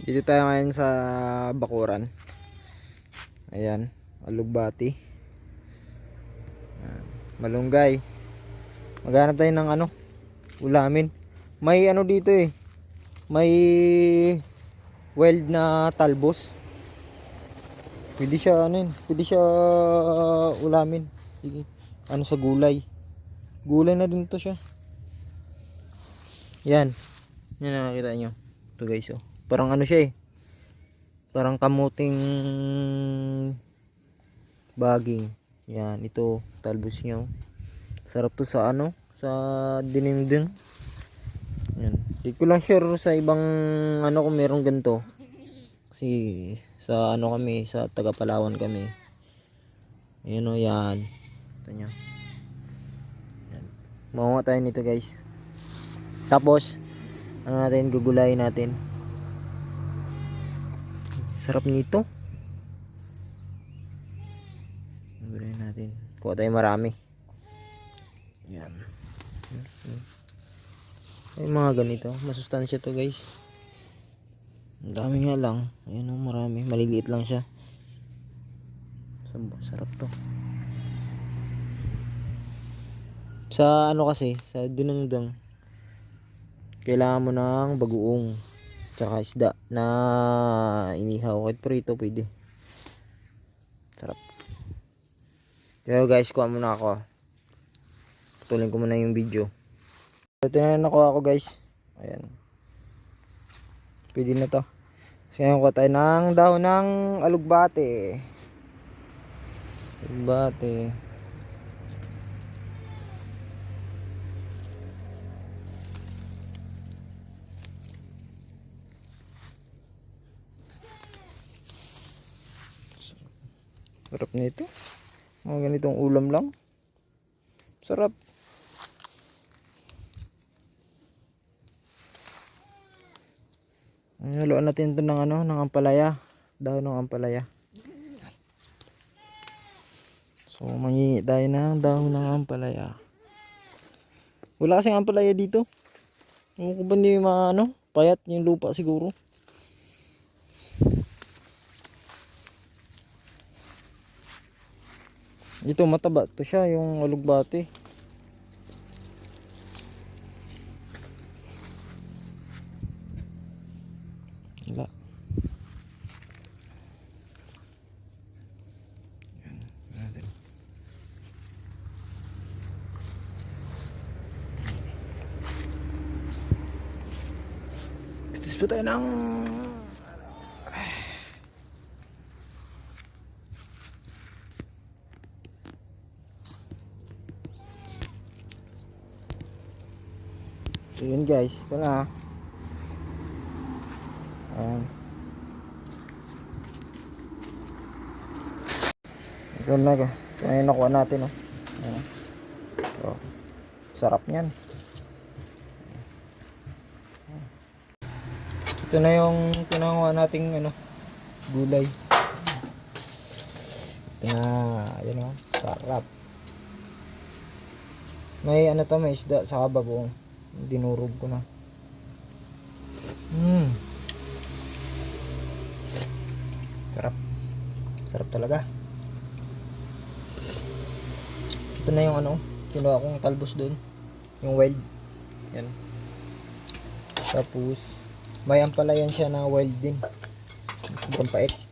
Dito tayo ngayon sa Bakuran. Ayan, Alugbati. Malunggay. Maghanap tayo ng ano, ulamin. May ano dito eh. May wild na talbos. Pwede siya ano yun, pwede siya ulamin. Sige, Ano sa gulay. Gulay na din to siya. Yan. Yan ang nakita nyo. Ito guys oh. Parang ano siya eh. Parang kamuting baging. Yan, ito talbos niya. oh. Sarap to sa ano, sa dinimdim. Yan. Di ko lang sure sa ibang ano kung merong ganito. Kasi sa ano kami, sa taga Palawan kami. Ayan o, yan. Ito nyo. Yan. Makuha tayo nito guys. Tapos, ano natin, gugulayin natin. Sarap nito. Gugulayin natin. Kuha tayo marami. Yan. Ay, mga ganito. Masustansya to guys. Ang dami nga lang. Ayan o, marami. Maliliit lang siya. Sarap to. Sa ano kasi, sa dinengdeng, kailangan mo ng bagoong tsaka isda na inihaw kahit prito pwede. Sarap. Kaya guys kuha muna ako. Putulin ko muna yung video. Ito na nakuha ko guys. Ayan. Pwede na to. So ngayon kuha tayo ng dahon ng alugbate. Alugbate Sarap nito. Mga ganitong ulam lang. Sarap. Haluan natin ito ng ano, ng ampalaya. Dahon ng ampalaya. So, mangingi tayo ng dahon ng ampalaya. Wala kasing ampalaya dito. Ewan ko ba hindi ano, payat yung lupa siguro. Ito mataba to siya yung alugbati. Wala. Kitis pa tayo ng So yun guys, ito na. Ayan. Ito na. Ito na yung nakuha natin oh. Ayan. So, sarap niyan. Ito na yung pinakuha nating ano, gulay. Na, ayan oh, sarap. May ano to, may isda sa bagoong. Dinurog ko na. Hmm. Sarap. Sarap talaga. Ito na yung ano, kinuha kong talbos doon. Yung wild. Yan. Tapos, may ampalayan siya na wild din. Sobrang pait.